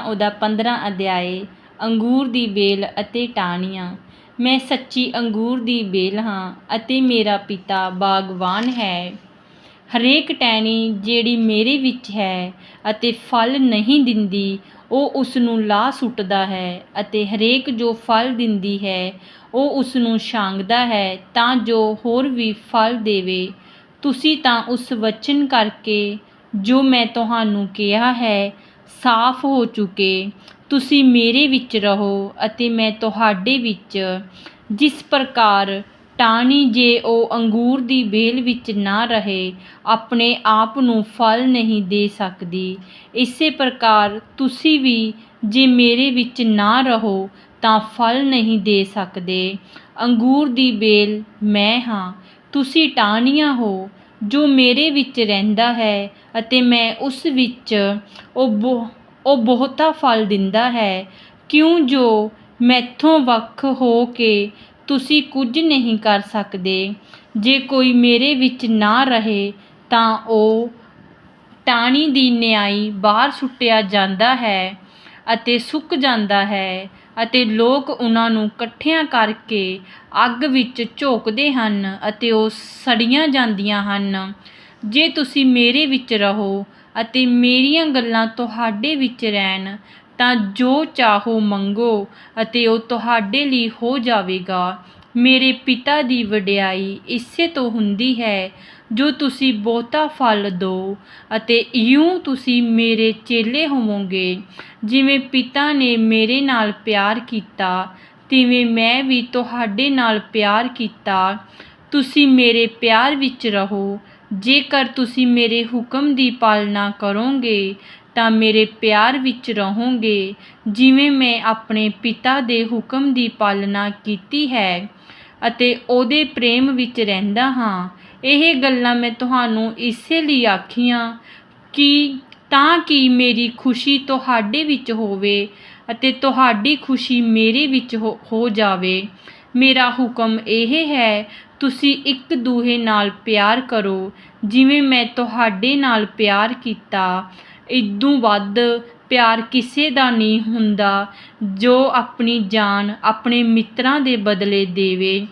ਉਹਦਾ 15 ਅਧਿਆਏ ਅੰਗੂਰ ਦੀ ਵੇਲ ਅਤੇ ਟਾਹਣੀਆਂ। ਮੈਂ ਸੱਚੀ ਅੰਗੂਰ ਦੀ ਵੇਲ ਹਾਂ ਅਤੇ ਮੇਰਾ ਪਿਤਾ ਬਾਗਵਾਨ ਹੈ। ਹਰੇਕ ਟਹਿਣੀ ਜਿਹੜੀ ਮੇਰੇ ਵਿੱਚ ਹੈ ਅਤੇ ਫਲ ਨਹੀਂ ਦਿੰਦੀ, ਉਹ ਉਸ ਨੂੰ ਲਾਹ ਸੁੱਟਦਾ ਹੈ ਅਤੇ ਹਰੇਕ ਜੋ ਫਲ ਦਿੰਦੀ ਹੈ, ਉਹ ਉਸ ਨੂੰ ਛਾਂਗਦਾ ਹੈ ਤਾਂ ਜੋ ਹੋਰ ਵੀ ਫਲ ਦੇਵੇ। ਤੁਸੀਂ ਤਾਂ ਉਸ ਵਚਨ ਕਰਕੇ ਜੋ ਮੈਂ ਤੁਹਾਨੂੰ ਕਿਹਾ ਹੈ ਸਾਫ਼ ਹੋ ਚੁੱਕੇ, ਤੁਸੀਂ ਮੇਰੇ ਵਿੱਚ ਰਹੋ ਅਤੇ ਮੈਂ ਤੁਹਾਡੇ ਵਿੱਚ, ਜਿਸ ਪ੍ਰਕਾਰ ਟਾਹਣੀ ਜੇ ਉਹ ਅੰਗੂਰ ਦੀ ਵੇਲ ਵਿੱਚ ਨਾ ਰਹੇ, ਆਪਣੇ ਆਪ ਨੂੰ ਫਲ ਨਹੀਂ ਦੇ ਸਕਦੀ। ਇਸੇ ਪ੍ਰਕਾਰ ਤੁਸੀਂ ਵੀ ਜੇ ਮੇਰੇ ਵਿੱਚ ਨਾ ਰਹੋ ਤਾਂ ਫਲ ਨਹੀਂ ਦੇ ਸਕਦੇ। ਅੰਗੂਰ ਦੀ ਵੇਲ ਮੈਂ ਹਾਂ, ਤੁਸੀਂ ਟਾਹਣੀਆਂ ਹੋ ਜੋ ਮੇਰੇ ਵਿੱਚ ਰਹਿੰਦਾ ਹੈ ਅਤੇ ਮੈਂ ਉਸ ਵਿੱਚ ਉਹ ਬਹੁ, ਉਹ ਬਹੁਤਾ ਫਲ ਦਿੰਦਾ ਹੈ। ਕਿਉਂ ਜੋ ਮੈਥੋਂ ਵੱਖ ਹੋ ਕੇ ਤੁਸੀਂ ਕੁਝ ਨਹੀਂ ਕਰ ਸਕਦੇ। ਜੇ ਕੋਈ ਮੇਰੇ ਵਿੱਚ ਨਾ ਰਹੇ ਤਾਂ ਉਹ ਟਾਹਣੀ ਦੀ ਨਿਆਈ ਬਾਹਰ ਸੁੱਟਿਆ ਜਾਂਦਾ ਹੈ ਅਤੇ ਸੁੱਕ ਜਾਂਦਾ ਹੈ। ਅਤੇ ਲੋਕ ਉਹਨਾਂ ਨੂੰ ਇਕੱਠਿਆਂ ਕਰਕੇ ਅੱਗ ਵਿੱਚ ਝੋਕਦੇ ਹਨ ਅਤੇ ਉਹ ਸੜੀਆਂ ਜਾਂਦੀਆਂ ਹਨ। ਜੇ ਤੁਸੀਂ ਮੇਰੇ ਵਿੱਚ ਰਹੋ ਅਤੇ ਮੇਰੀਆਂ ਗੱਲਾਂ ਤੁਹਾਡੇ ਵਿੱਚ ਰਹਿਣ, ਤਾਂ ਜੋ ਚਾਹੋ ਮੰਗੋ ਅਤੇ ਉਹ ਤੁਹਾਡੇ ਲਈ ਹੋ ਜਾਵੇਗਾ। ਮੇਰੇ ਪਿਤਾ ਦੀ ਵਡਿਆਈ ਇਸੇ ਤੋਂ ਹੁੰਦੀ ਹੈ। ਜੋ ਤੁਸੀਂ ਬਹੁਤਾ ਫਲ ਦਿਓ ਅਤੇ ਇਉਂ ਤੁਸੀਂ ਮੇਰੇ ਚੇਲੇ ਹੋਵੋਗੇ। ਜਿਵੇਂ ਪਿਤਾ ਨੇ ਮੇਰੇ ਨਾਲ ਪਿਆਰ ਕੀਤਾ, ਤਿਵੇਂ ਮੈਂ ਵੀ ਤੁਹਾਡੇ ਨਾਲ ਪਿਆਰ ਕੀਤਾ। ਤੁਸੀਂ ਮੇਰੇ ਪਿਆਰ ਵਿੱਚ ਰਹੋ। ਜੇਕਰ ਤੁਸੀਂ ਮੇਰੇ ਹੁਕਮ ਦੀ ਪਾਲਣਾ ਕਰੋਗੇ, ਤਾਂ ਮੇਰੇ ਪਿਆਰ ਵਿੱਚ ਰਹੋਗੇ। ਜਿਵੇਂ ਮੈਂ ਆਪਣੇ ਪਿਤਾ ਦੇ ਹੁਕਮ ਦੀ ਪਾਲਣਾ ਕੀਤੀ ਹੈ ਅਤੇ ਉਹਦੇ ਪ੍ਰੇਮ ਵਿੱਚ ਰਹਿੰਦਾ ਹਾਂ ਇਹ ਗੱਲਾਂ ਮੈਂ ਤੁਹਾਨੂੰ ਇਸੇ ਲਈ ਆਖੀਆਂ ਕਿ ਤਾਂ ਕਿ ਮੇਰੀ ਖੁਸ਼ੀ ਤੁਹਾਡੇ ਵਿੱਚ ਹੋਵੇ ਅਤੇ ਤੁਹਾਡੀ ਖੁਸ਼ੀ ਮੇਰੇ ਵਿੱਚ ਹੋ ਹੋ ਜਾਵੇ। ਮੇਰਾ ਹੁਕਮ ਇਹ ਹੈ, ਤੁਸੀਂ ਇੱਕ ਦੂਹੇ ਨਾਲ ਪਿਆਰ ਕਰੋ, ਜਿਵੇਂ ਮੈਂ ਤੁਹਾਡੇ ਨਾਲ ਪਿਆਰ ਕੀਤਾ। ਇਦੋਂ ਵੱਧ ਪਿਆਰ ਕਿਸੇ ਦਾ ਨਹੀਂ ਹੁੰਦਾ ਜੋ ਆਪਣੀ ਜਾਨ ਆਪਣੇ ਮਿੱਤਰਾਂ ਦੇ ਬਦਲੇ ਦੇਵੇ।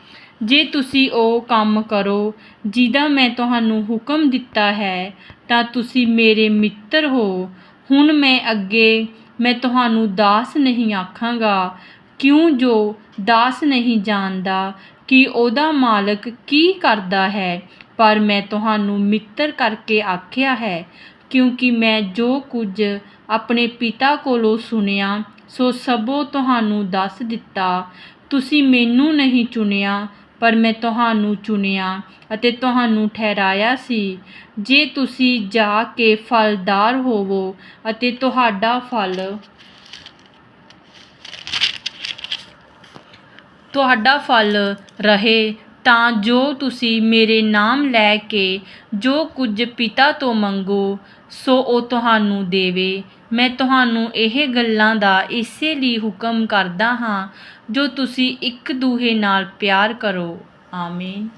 ਜੇ ਤੁਸੀਂ ਉਹ ਕੰਮ ਕਰੋ ਜਿਹਦਾ ਮੈਂ ਤੁਹਾਨੂੰ ਹੁਕਮ ਦਿੱਤਾ ਹੈ, ਤਾਂ ਤੁਸੀਂ ਮੇਰੇ ਮਿੱਤਰ ਹੋ। ਹੁਣ ਮੈਂ ਅੱਗੇ, ਮੈਂ ਤੁਹਾਨੂੰ ਦਾਸ ਨਹੀਂ ਆਖਾਂਗਾ। ਕਿਉਂ ਜੋ ਦਾਸ ਨਹੀਂ ਜਾਣਦਾ ਕਿ ਉਹਦਾ ਮਾਲਕ ਕੀ ਕਰਦਾ ਹੈ, ਪਰ ਮੈਂ ਤੁਹਾਨੂੰ ਮਿੱਤਰ ਕਰਕੇ ਆਖਿਆ ਹੈ। ਕਿਉਂਕਿ ਮੈਂ ਜੋ ਕੁਝ ਆਪਣੇ ਪਿਤਾ ਕੋਲੋਂ ਸੁਣਿਆ, ਸੋ ਸਭੋ ਤੁਹਾਨੂੰ ਦੱਸ ਦਿੱਤਾ। ਤੁਸੀਂ ਮੈਨੂੰ ਨਹੀਂ ਚੁਣਿਆ ਪਰ ਮੈਂ ਤੁਹਾਨੂੰ ਚੁਣਿਆ ਅਤੇ ਤੁਹਾਨੂੰ ਠਹਿਰਾਇਆ ਸੀ। ਜੇ ਤੁਸੀਂ ਜਾ ਕੇ ਫਲਦਾਰ ਹੋਵੋ ਅਤੇ ਤੁਹਾਡਾ ਫਲ ਤੁਹਾਡਾ ਫਲ ਰਹੇ, ਤਾਂ ਜੋ ਤੁਸੀਂ ਮੇਰੇ ਨਾਮ ਲੈ ਕੇ ਜੋ ਕੁਝ ਪਿਤਾ ਤੋਂ ਮੰਗੋ, ਸੋ ਉਹ ਤੁਹਾਨੂੰ ਦੇਵੇ। ਮੈਂ ਤੁਹਾਨੂੰ ਇਹ ਗੱਲਾਂ ਦਾ ਇਸੇ ਲਈ ਹੁਕਮ ਕਰਦਾ ਹਾਂ ਜੋ ਤੁਸੀਂ ਇੱਕ ਦੂਹੇ ਨਾਲ ਪਿਆਰ ਕਰੋ। ਆਮੀਨ।